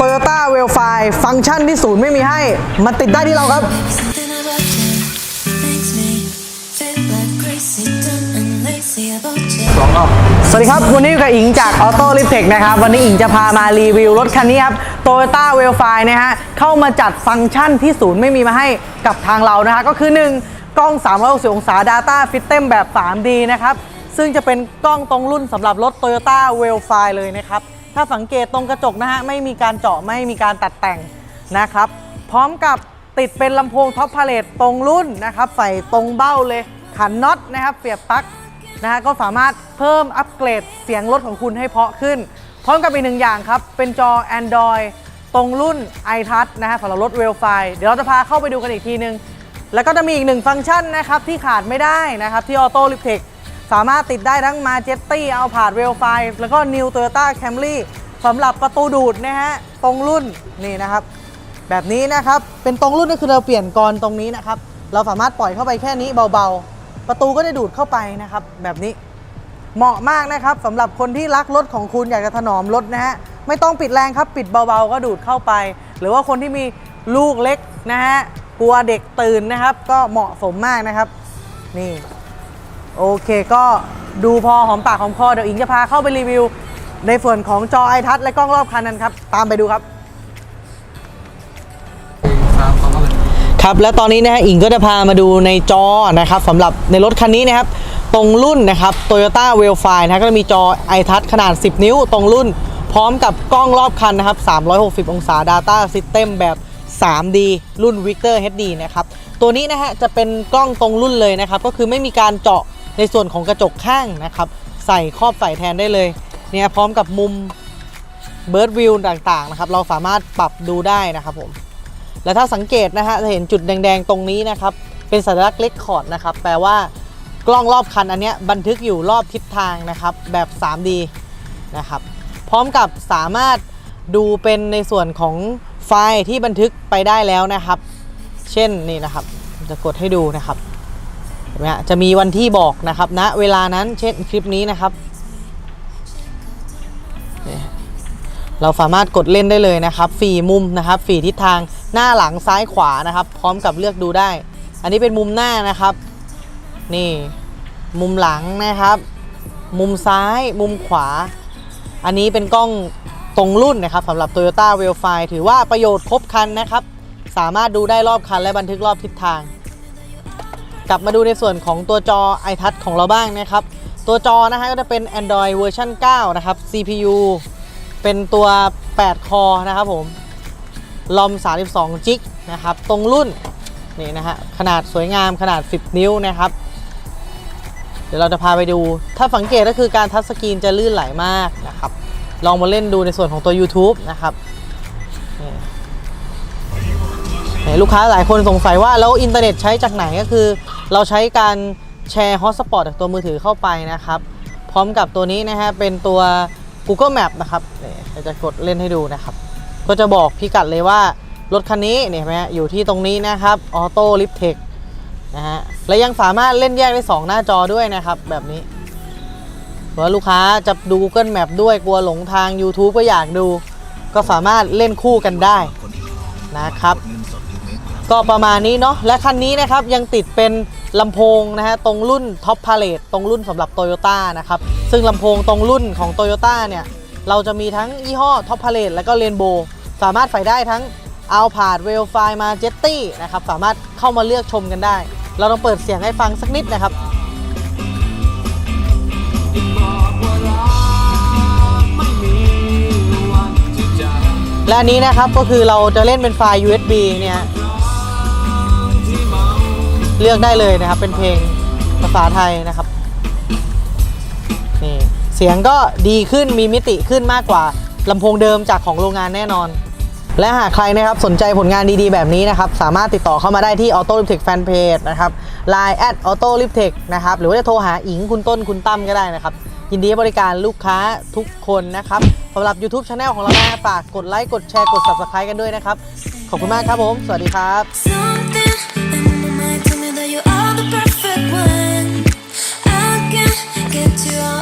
Toyota w e l f i ฟังก์ชันที่ศูนย์ไม่มีให้มันติดได้ที่เราครับ Something about you makes me feel like crazy, dumb and lazy about you. สวัสดีครับ วันนี้อยู่กับอิงจาก Auto l i f t e c h นะครับ วันนี้อิงจะพามารีวิวรถคันนี้ครับ Toyota w e l f i นะฮะ เข้ามาจัดฟังก์ชันที่ศูนย์ไม่มีมาให้กับทางเรานะฮะ ก็คือ 1 กล้อง 360 องศา Data System แบบ 3D นะครับ ซึ่งจะเป็นกล้องตรงรุ่นสำหรับรถ Toyota w e l f i เลยนะครับ ถ้าสังเกตตรงกระจกนะฮะไม่มีการเจาะไม่มีการตัดแต่งนะครับ พร้อมกับติดเป็นลำโพงท็อปพาเลตตรงรุ่นนะครับใส่ตรงเบ้าเลยขันน็อตนะครับเสียบปลั๊กนะฮะก็สามารถเพิ่มอัปเกรดเสียงรถของคุณให้เพราะขึ้น พร้อมกับอีกหนึ่งอย่างครับ เป็นจอ Android ตรงรุ่น iTouch นะฮะสำหรับรถ w e l f i เดี๋ยวเราจะพาเข้าไปดูกันอีกทีนึง แล้วก็จะมีอีกหนึ่งฟังก์ชันนะครับที่ขาดไม่ได้นะครับที่ Auto l i f t e c h สามารถติดได้ทั้ง Majetti Alphard w e l f i แล้วก็ New Toyota Camry สำหรับประตูดูดนะฮะตรงรุ่นนี่นะครับ แบบนี้นะครับเป็นตรงรุ่นก็คือเราเปลี่ยนกรตรงนี้นะครับ เราสามารถปล่อยเข้าไปแค่นี้เบาๆ ประตูก็จะดูดเข้าไปนะครับ แบบนี้เหมาะมากนะครับสำหรับคนที่รักรถของคุณอยากจะถนอมรถนะฮะไม่ต้องปิดแรงครับปิดเบาๆ ก็ดูดเข้าไป หรือว่าคนที่มีลูกเล็กนะฮะกลัวเด็กตื่นนะครับ ก็เหมาะสมมากนะครับ นี่ โอเคก็ดูพอหอมปากหอมคอเดี๋ยวอิงจะพาเข้าไปรีวิว ในส่วนของจอไอทัชและกล้องรอบคันนั้นครับ ตามไปดูครับ ครับและตอนนี้นะฮะอิงก็จะพามาดูในจอนะครับสำหรับในรถคันนี้นะครับตรงรุ่นนะครับ Toyota w e l f i นะฮะก็จะมีจอ iTouch ขนาด 10 นิ้วตรงรุ่น พร้อมกับกล้องรอบคันนะครับ 360 องศา Data System แบบ 3D รุ่น Victor HD นะครับ ตัวนี้นะฮะจะเป็นกล้องตรงรุ่นเลยนะครับ ก็คือไม่มีการเจาะ ในส่วนของกระจกข้างนะครับใส่ครอบใส่แทนได้เลยเนี่ยพร้อมกับมุมเบิร์ดวิวต่างๆนะครับเราสามารถปรับดูได้นะครับผมและถ้าสังเกตนะฮะจะเห็นจุดแดงๆตรงนี้นะครับเป็นสัญลักษณ์เลคคอร์ดนะครับแปลว่ากล้องรอบคันอันเนี้ยบันทึกอยู่รอบทิศทางนะครับแบบ 3D นะครับพร้อมกับสามารถดูเป็นในส่วนของไฟล์ที่บันทึกไปได้แล้วนะครับ เช่นนี่นะครับจะกดให้ดูนะครับ นะจะมีวันที่บอกนะครับณนะเวลานั้นเช่นคลิปนี้นะครับ เราสามารถกดเล่นได้เลยนะครับฝีมุมนะครับฝีทิศทางหน้าหลังซ้ายขวานะครับ พร้อมกับเลือกดูได้ อันนี้เป็นมุมหน้านะครับ นี่มุมหลังนะครับ มุมซ้ายมุมขวา อันนี้เป็นกล้องตรงรุ่นนะครับสำหรับ Toyota w e l f i ถือว่าประโยชน์ครบคันนะครับ สามารถดูได้รอบคันและบันทึกรอบทิศทาง กลับมาดูในส่วนของตัวจอ iTouch ของเราบ้างนะครับ ตัวจอนะฮะก็จะเป็น Android เวอร์ชัน9 นะครับ CPU เป็นตัว 8 คอนะครับผมลอม 32 จิกนะครับ ตรงรุ่น นี่นะฮะ ขนาดสวยงามขนาด 10 นิ้วนะครับ เดี๋ยวเราจะพาไปดู ถ้าสังเกตก็คือการทัชสกรีนจะลื่นไหลมากนะครับ ลองมาเล่นดูในส่วนของตัว YouTube นะครับนี่นี่ลูกค้าหลายคนสงสัยว่าแล้วอินเทอร์เน็ตใช้จากไหนก็คือ เราใช้การแชร์ฮอตสปอตจากตัวมือถือเข้าไปนะครับ พร้อมกับตัวนี้นะฮะเป็นตัว Google Map นะครับนี่เดี๋ยวจะกดเล่นให้ดูนะครับ ก็จะบอกพิกัดเลยว่ารถคันนี้เนี่ยนไหมฮะอยู่ที่ตรงนี้นะครับ Auto l i f t e c h นะฮะและยังสามารถเล่นแยกได้ 2 หน้าจอด้วยนะครับ แบบนี้เผื่อลูกค้าจะดู Google Map ด้วยกลัวหลงทาง YouTube ก็อยากดู ก็สามารถเล่นคู่กันได้นะครับ ก็ประมาณนี้เนาะและคันนี้นะครับยังติดเป็นลำโพงนะฮะตรงรุ่นท็อปพาเลตตรงรุ่นสำหรับ t o y ยต้นะครับซึ่งลำโพงตรงรุ่นของ t o y ยต้เนี่ยเราจะมีทั้งยี่ห้อท็อปพาเลตและก็เรนโบว์สามารถใส่ได้ทั้ง a l p a r d w e l f i มาเจตตี้นะครับสามารถเข้ามาเลือกชมกันได้ เราต้องเปิดเสียงให้ฟังสักนิดนะครับและนนี้นะครับก็คือเราจะเล่นเป็นไฟล์ USB เนี่ย เลือกได้เลยนะครับ เป็นเพลงภาษาไทยนะครับนี่เสียงก็ดีขึ้นมีมิติขึ้นมากกว่าลำโพงเดิมจากของโรงงานแน่นอน และหากใครนะครับสนใจผลงานดีๆ แบบนี้นะครับ สามารถติดต่อเข้ามาได้ที่ Auto l i p t e c h Fanpage นะครับ Line at Auto l i p t e c h นะครับ หรือว่าจะโทรหาอิงคุณต้นคุณตั้มก็ได้นะครับ ยินดีบริการลูกค้าทุกคนนะครับสำหรับ YouTube Channel ของเรานะฝากกดไลค์กดแชร์กด Subscribe กันด้วยนะครับ ขอบคุณมากครับผม สวัสดีครับ when I can get you